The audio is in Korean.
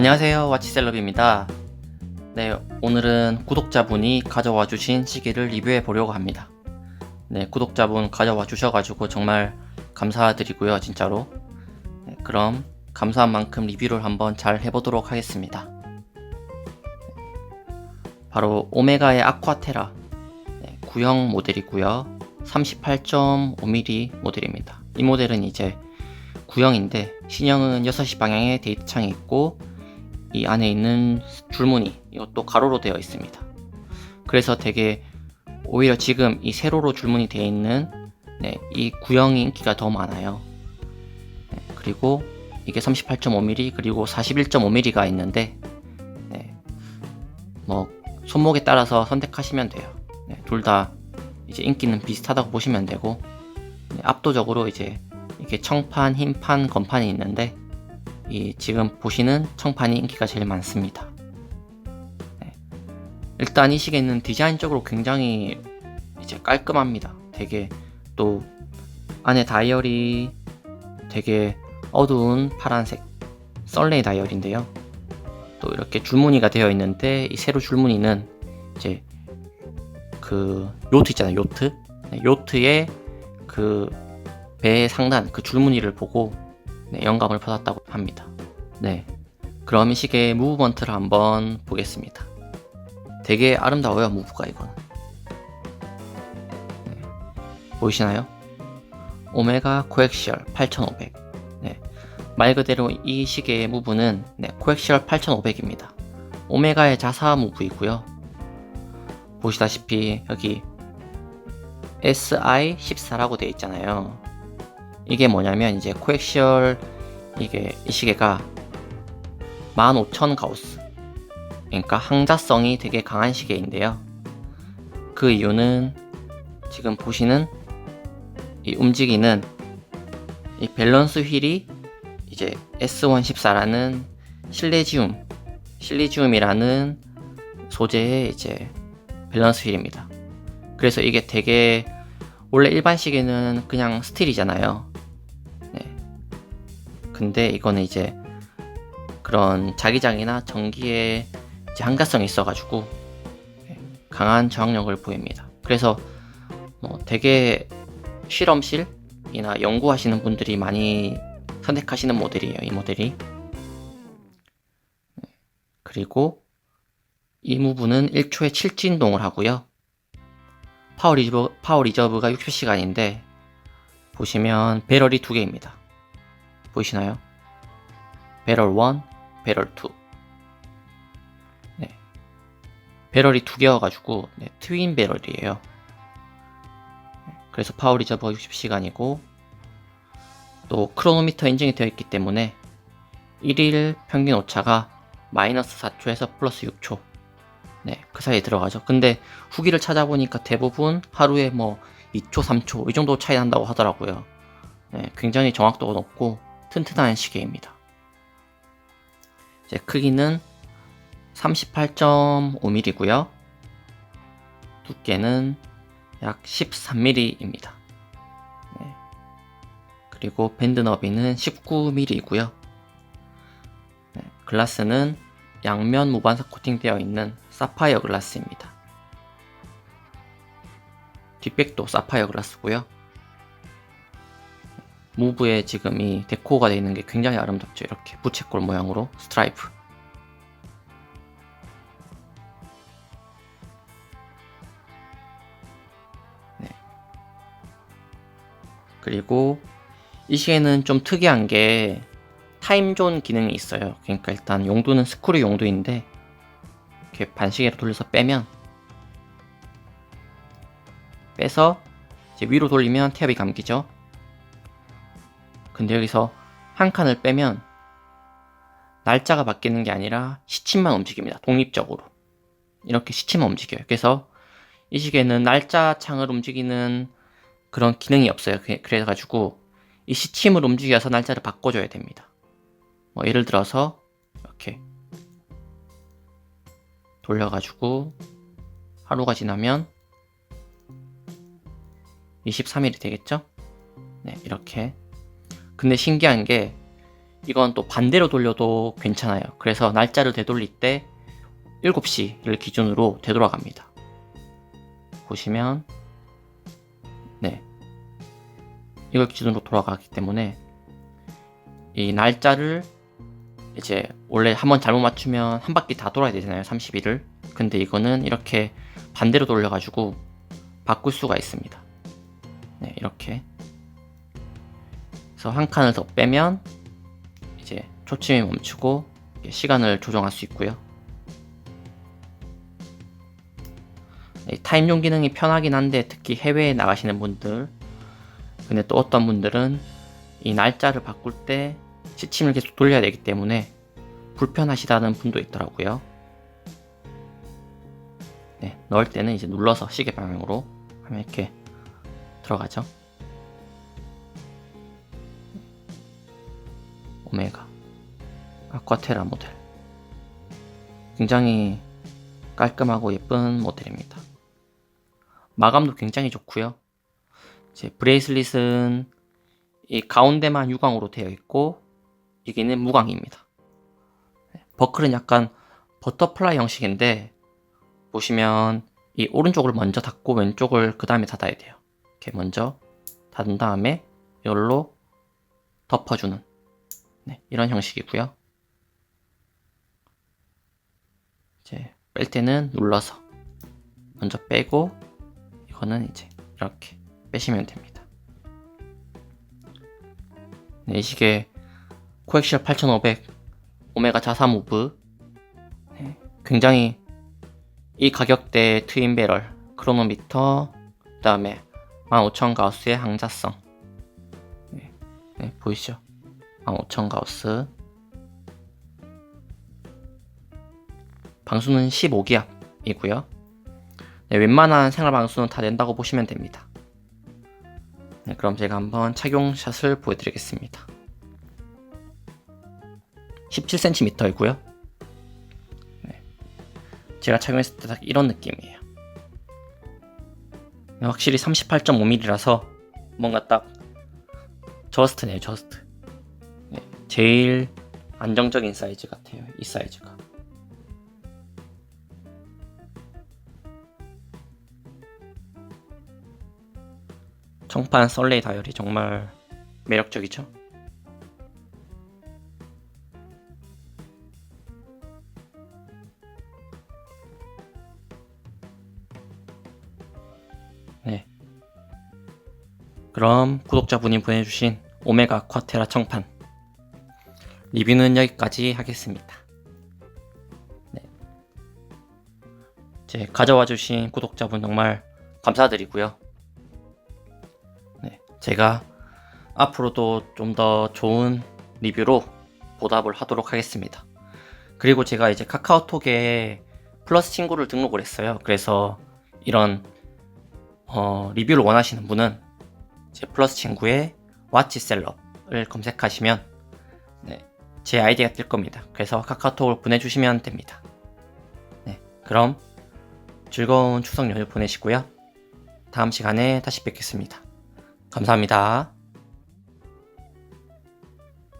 안녕하세요 와치셀럽입니다. 네 오늘은 구독자분이 가져와 주신 시계를 리뷰해 보려고 합니다. 네 구독자분 가져와 주셔가지고 정말 감사드리고요 진짜로. 네, 그럼 감사한 만큼 리뷰를 한번 잘 해보도록 하겠습니다. 바로 오메가의 아쿠아테라. 네, 구형 모델이고요. 38.5mm 모델입니다. 이 모델은 이제 구형인데 신형은 6시 방향에 데이트창이 있고 이 안에 있는 줄무늬 이것도 가로로 되어 있습니다. 그래서 되게 오히려 지금 이 세로로 줄무늬 되어 있는 네, 이 구형이 인기가 더 많아요. 네, 그리고 이게 38.5mm 그리고 41.5mm가 있는데 네, 뭐 손목에 따라서 선택하시면 돼요. 네, 둘다 이제 인기는 비슷하다고 보시면 되고 네, 압도적으로 이제 이게 청판, 흰판, 건판이 있는데 이 지금 보시는 청판이 인기가 제일 많습니다. 네. 일단 이 시계는 디자인적으로 굉장히 이제 깔끔합니다. 되게 또 안에 다이얼이 되게 어두운 파란색 썰레이 다이얼인데요. 또 이렇게 줄무늬가 되어 있는데 이 세로 줄무늬는 이제 그 요트 있잖아요. 요트 네, 요트의 그 배의 상단 그 줄무늬를 보고 네, 영감을 받았다고 합니다. 네. 그럼 이 시계의 무브먼트를 한번 보겠습니다. 되게 아름다워요, 무브가 이거는. 네. 보이시나요? 오메가 코엑시얼 8500. 네. 말 그대로 이 시계의 무브는 네, 코엑시얼 8500입니다. 오메가의 자사 무브이고요. 보시다시피 여기 SI14라고 되어 있잖아요. 이게 뭐냐면 이제 코엑시얼 이게 이 시계가 15,000 가우스. 그러니까 항자성이 되게 강한 시계인데요. 그 이유는 지금 보시는 이 움직이는 이 밸런스 휠이 이제 S114라는 실레지움 실리지움이라는 소재의 이제 밸런스 휠입니다. 그래서 이게 되게 원래 일반 시계는 그냥 스틸이잖아요. 네. 근데 이거는 이제 그런 자기장이나 전기에 한가성이 있어가지고 네, 강한 저항력을 보입니다. 그래서 뭐 되게 실험실이나 연구하시는 분들이 많이 선택하시는 모델이에요. 이 모델이. 네, 그리고 이 무브는 1초에 7진동을 하고요. 파워 리저브, 파워 리저브가 60시간인데 보시면 배럴이 두 개입니다. 보이시나요? 배럴 1, 배럴 2. 네. 배럴이 두 개여가지고 네, 트윈 배럴이에요. 그래서 파워 리저버가 60시간이고 또 크로노미터 인증이 되어 있기 때문에 1일 평균 오차가 마이너스 4초에서 플러스 6초 네, 그 사이에 들어가죠. 근데 후기를 찾아보니까 대부분 하루에 뭐 2초, 3초 이 정도 차이 난다고 하더라고요. 네, 굉장히 정확도가 높고 튼튼한 시계입니다. 크기는 38.5mm고요. 두께는 약 13mm입니다. 네. 그리고 밴드 너비는 19mm이고요. 네. 글라스는 양면 무반사 코팅되어 있는 사파이어 글라스입니다. 뒷백도 사파이어 글라스고요. 무브에 지금 이 데코가 되어 있는 게 굉장히 아름답죠. 이렇게 부채꼴 모양으로 스트라이프. 네. 그리고 이 시계는 좀 특이한 게 타임존 기능이 있어요. 그러니까 일단 용도는 스크류 용도인데 이렇게 반시계로 돌려서 빼면 빼서 위로 돌리면 태엽이 감기죠. 근데 여기서 한 칸을 빼면 날짜가 바뀌는 게 아니라 시침만 움직입니다. 독립적으로. 이렇게 시침만 움직여요. 그래서 이 시계는 날짜 창을 움직이는 그런 기능이 없어요. 그래가지고 이 시침을 움직여서 날짜를 바꿔줘야 됩니다. 뭐 예를 들어서 이렇게 돌려가지고 하루가 지나면 23일이 되겠죠? 네, 이렇게 근데 신기한 게 이건 또 반대로 돌려도 괜찮아요. 그래서 날짜를 되돌릴 때 7시를 기준으로 되돌아갑니다. 보시면 네 이걸 기준으로 돌아가기 때문에 이 날짜를 이제 원래 한번 잘못 맞추면 한 바퀴 다 돌아야 되잖아요 30일을 근데 이거는 이렇게 반대로 돌려가지고 바꿀 수가 있습니다 네 이렇게 그래서 한 칸을 더 빼면 이제 초침이 멈추고 시간을 조정할 수 있고요 네, 타임용 기능이 편하긴 한데 특히 해외에 나가시는 분들 근데 또 어떤 분들은 이 날짜를 바꿀 때 시침을 계속 돌려야 되기 때문에 불편하시다는 분도 있더라고요. 네, 넣을 때는 이제 눌러서 시계 방향으로 하면 이렇게 들어가죠. 오메가 아쿠아테라 모델 굉장히 깔끔하고 예쁜 모델입니다. 마감도 굉장히 좋고요. 이제 브레이슬릿은 이 가운데만 유광으로 되어 있고 여기는 무광입니다. 버클은 약간 버터플라이 형식인데 보시면 이 오른쪽을 먼저 닫고 왼쪽을 그 다음에 닫아야 돼요. 이렇게 먼저 닫은 다음에 이걸로 덮어주는 네, 이런 형식이고요. 이제 뺄 때는 눌러서 먼저 빼고 이거는 이제 이렇게 빼시면 됩니다. 네, 이 시계 코엑시얼 8500 오메가 자사 무브 네, 굉장히 이 가격대 트윈 배럴 크로노미터 그 다음에 15000 가우스의 항자성 네, 네, 보이시죠? 15000 가우스 방수는 15기압이고요 네, 웬만한 생활 방수는 다 된다고 보시면 됩니다 네, 그럼 제가 한번 착용샷을 보여드리겠습니다 17cm이고요. 네. 제가 착용했을 때 딱 이런 느낌이에요. 확실히 38.5mm라서 뭔가 딱 저스트네요, 저스트. 네. 제일 안정적인 사이즈 같아요, 이 사이즈가. 청판 썰레이 다이얼이 정말 매력적이죠? 네. 그럼 구독자분이 보내주신 오메가 쿼테라 청판 리뷰는 여기까지 하겠습니다. 네. 제 가져와 주신 구독자분 정말 감사드리고요. 네. 제가 앞으로도 좀 더 좋은 리뷰로 보답을 하도록 하겠습니다. 그리고 제가 이제 카카오톡에 플러스 친구를 등록을 했어요. 그래서 이런 어, 리뷰를 원하시는 분은 제 플러스 친구의 와치셀럽을 검색하시면 네, 제 아이디가 뜰 겁니다. 그래서 카카오톡을 보내주시면 됩니다. 네, 그럼 즐거운 추석 연휴 보내시고요. 다음 시간에 다시 뵙겠습니다. 감사합니다.